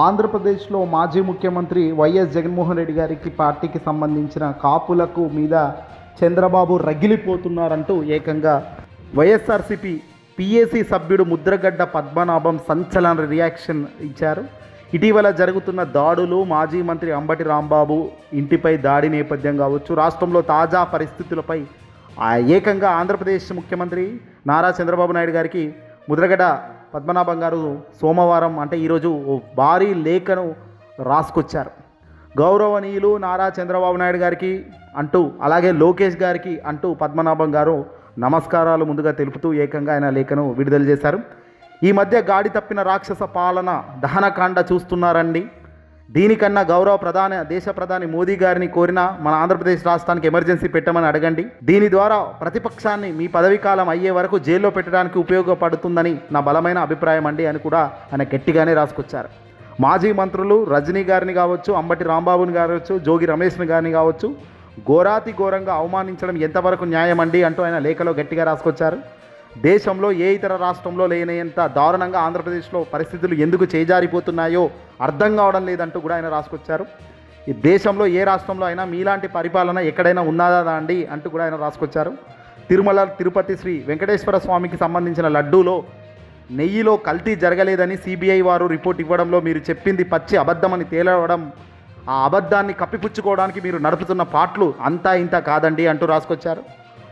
ఆంధ్రప్రదేశ్లో మాజీ ముఖ్యమంత్రి వైఎస్ జగన్మోహన్ రెడ్డి గారికి పార్టీకి సంబంధించిన కాపులకు మీద చంద్రబాబు రగిలిపోతున్నారంటూ ఏకంగా వైఎస్ఆర్సీపీ పిఏసీ సభ్యుడు ముద్రగడ్డ పద్మనాభం సంచలన రియాక్షన్ ఇచ్చారు. ఇటీవల జరుగుతున్న దాడులు మాజీ మంత్రి అంబటి రాంబాబు ఇంటిపై దాడి నేపథ్యం కావచ్చు. రాష్ట్రంలో తాజా పరిస్థితులపై ఏకంగా ఆంధ్రప్రదేశ్ ముఖ్యమంత్రి నారా చంద్రబాబు నాయుడు గారికి ముద్రగడ పద్మనాభం గారు సోమవారం అంటే ఈరోజు ఓ భారీ లేఖను రాసుకొచ్చారు. గౌరవనీయులు నారా చంద్రబాబు నాయుడు గారికి అంటూ అలాగే లోకేష్ గారికి అంటూ పద్మనాభం గారు నమస్కారాలు ముందుగా తెలుపుతూ ఏకంగా ఆయన లేఖను విడుదల చేశారు. ఈ మధ్య గాడి తప్పిన రాక్షస పాలన దహనకాండ చూస్తున్నారండి. దీనికన్నా గౌరవ ప్రధాన దేశ ప్రధాని మోదీ గారిని కోరిన మన ఆంధ్రప్రదేశ్ రాష్ట్రానికి ఎమర్జెన్సీ పెట్టమని అడగండి. దీని ద్వారా ప్రతిపక్షాన్ని మీ పదవీకాలం అయ్యే వరకు జైల్లో పెట్టడానికి ఉపయోగపడుతుందని నా బలమైన అభిప్రాయం అండి అని కూడా ఆయన గట్టిగానే రాసుకొచ్చారు. మాజీ మంత్రులు రజనీ గారిని కావచ్చు అంబటి రాంబాబుని కావచ్చు జోగి రమేష్ని గారిని కావచ్చు ఘోరాతి ఘోరంగా అవమానించడం ఎంతవరకు న్యాయం అండి అంటూ ఆయన లేఖలో గట్టిగా రాసుకొచ్చారు. దేశంలో ఏ ఇతర రాష్ట్రంలో లేనంత దారుణంగా ఆంధ్రప్రదేశ్లో పరిస్థితులు ఎందుకు చేజారిపోతున్నాయో అర్థం కావడం లేదంటూ కూడా ఆయన రాసుకొచ్చారు. ఈ దేశంలో ఏ రాష్ట్రంలో అయినా మీలాంటి పరిపాలన ఎక్కడైనా ఉన్నదా అండి అంటూ కూడా ఆయన రాసుకొచ్చారు. తిరుమల తిరుపతి శ్రీ వెంకటేశ్వర స్వామికి సంబంధించిన లడ్డూలో నెయ్యిలో కల్తీ జరగలేదని సిబిఐ వారు రిపోర్ట్ ఇవ్వడంలో మీరు చెప్పింది పచ్చి అబద్ధమని తేలవడం ఆ అబద్ధాన్ని కప్పిపుచ్చుకోవడానికి మీరు నడుపుతున్న పాటలు అంతా ఇంత కాదండి అంటూ రాసుకొచ్చారు.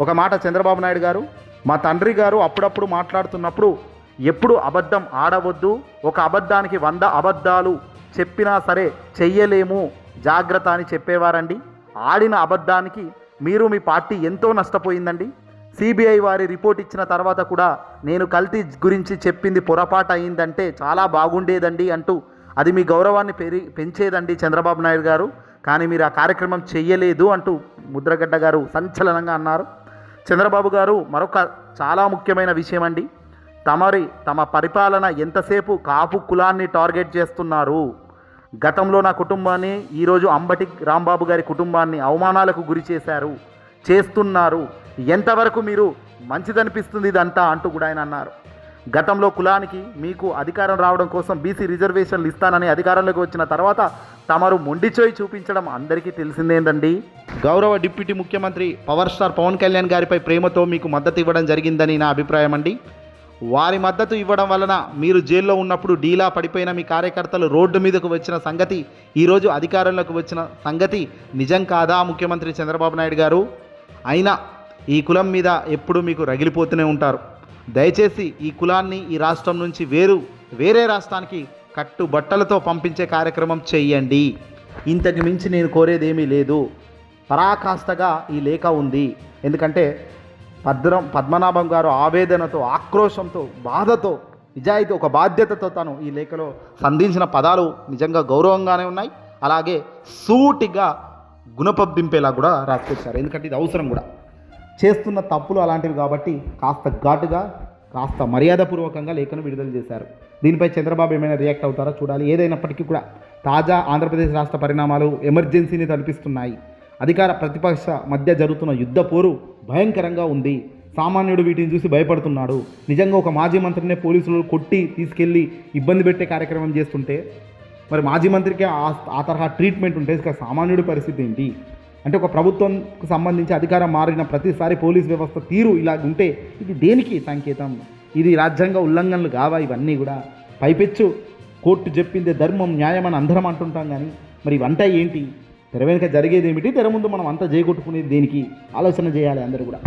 ఒక మాట చంద్రబాబు నాయుడు గారు మా తండ్రి గారు అప్పుడప్పుడు మాట్లాడుతున్నప్పుడు ఎప్పుడు అబద్ధం ఆడవద్దు ఒక అబద్ధానికి వంద అబద్ధాలు చెప్పినా సరే చెయ్యలేము జాగ్రత్త అని చెప్పేవారండి. ఆడిన అబద్ధానికి మీరు మీ పార్టీ ఎంతో నష్టపోయిందండి. సిబిఐ వారి రిపోర్ట్ ఇచ్చిన తర్వాత కూడా నేను కల్తీ గురించి చెప్పింది పొరపాటు అయిందంటే చాలా బాగుండేదండి అంటూ అది మీ గౌరవాన్ని పెరి పెంచేదండి చంద్రబాబు నాయుడు గారు. కానీ మీరు ఆ కార్యక్రమం చెయ్యలేదు అంటూ ముద్రగడ్డ గారు సంచలనంగా అన్నారు. చంద్రబాబు గారు మరొక చాలా ముఖ్యమైన విషయం అండి. తమరి తమ పరిపాలన ఎంతసేపు కాపు కులాన్ని టార్గెట్ చేస్తున్నారు? గతంలో నా కుటుంబాన్ని ఈరోజు అంబటి రాంబాబు గారి కుటుంబాన్ని అవమానాలకు గురి చేశారు చేస్తున్నారు. ఎంతవరకు మీరు మంచిదనిపిస్తుంది ఇదంతా అంటూ కూడా ఆయన అన్నారు. గతంలో కులానికి మీకు అధికారం రావడం కోసం బీసీ రిజర్వేషన్లు ఇస్తానని అధికారంలోకి వచ్చిన తర్వాత తమరు మొండిచోయి చూపించడం అందరికీ తెలిసిందేందండి? గౌరవ డిప్యూటీ ముఖ్యమంత్రి పవర్ స్టార్ పవన్ కళ్యాణ్ గారిపై ప్రేమతో మీకు మద్దతు ఇవ్వడం జరిగిందని నా అభిప్రాయం అండి. వారి మద్దతు ఇవ్వడం వలన మీరు జైల్లో ఉన్నప్పుడు డీలా పడిపోయిన మీ కార్యకర్తలు రోడ్డు మీదకు వచ్చిన సంగతి ఈరోజు అధికారంలోకి వచ్చిన సంగతి నిజం కాదా ముఖ్యమంత్రి చంద్రబాబు నాయుడు గారు? అయినా ఈ కులం మీద ఎప్పుడూ మీకు రగిలిపోతూనే ఉంటారు. దయచేసి ఈ కులాన్ని ఈ రాష్ట్రం నుంచి వేరు వేరే రాష్ట్రానికి కట్టు బట్టలతో పంపించే కార్యక్రమం చెయ్యండి ఇంతకు మించి నేను కోరేదేమీ లేదు. పరాకాష్ఠగా ఈ లేఖ ఉంది. ఎందుకంటే భద్రం పద్మనాభం గారు ఆవేదనతో ఆక్రోశంతో బాధతో నిజాయితీ ఒక బాధ్యతతో తను ఈ లేఖలో సంధించిన పదాలు నిజంగా గౌరవంగానే ఉన్నాయి. అలాగే సూటిగా గుణపబ్బింపేలా కూడా రాసుకొచ్చారు ఎందుకంటే ఇది అవసరం కూడా. చేస్తున్న తప్పులు అలాంటివి కాబట్టి కాస్త ఘాటుగా కాస్త మర్యాదపూర్వకంగా లేఖను విడుదల చేశారు. దీనిపై చంద్రబాబు ఏమైనా రియాక్ట్ అవుతారో చూడాలి. ఏదైనప్పటికీ కూడా తాజా ఆంధ్రప్రదేశ్ రాష్ట్ర పరిణామాలు ఎమర్జెన్సీని తలపిస్తున్నాయి. అధికార ప్రతిపక్ష మధ్య జరుగుతున్న యుద్ధ పోరు భయంకరంగా ఉంది. సామాన్యుడు వీటిని చూసి భయపడుతున్నాడు. నిజంగా ఒక మాజీ మంత్రినే పోలీసులు కొట్టి తీసుకెళ్ళి ఇబ్బంది పెట్టే కార్యక్రమం చేస్తుంటే మరి మాజీ మంత్రికి ఆ ఆ తరహా ట్రీట్మెంట్ ఉంటే ఇక సామాన్యుడి పరిస్థితి ఏంటి? అంటే ఒక ప్రభుత్వంకు సంబంధించి అధికారం మారిన ప్రతిసారి పోలీస్ వ్యవస్థ తీరు ఇలా ఉంటే ఇది దేనికి సంకేతం? ఇది రాజ్యాంగ ఉల్లంఘనలు కావా? ఇవన్నీ కూడా పైపెచ్చు. కోర్టు చెప్పిందే ధర్మం న్యాయం అని అందరం అంటుంటాం కానీ మరి ఇవంతా ఏంటి? తెర వెనుక జరిగేది ఏమిటి తెర ముందు మనం అంతా చేయగొట్టుకునేది దేనికి? ఆలోచన చేయాలి అందరూ కూడా.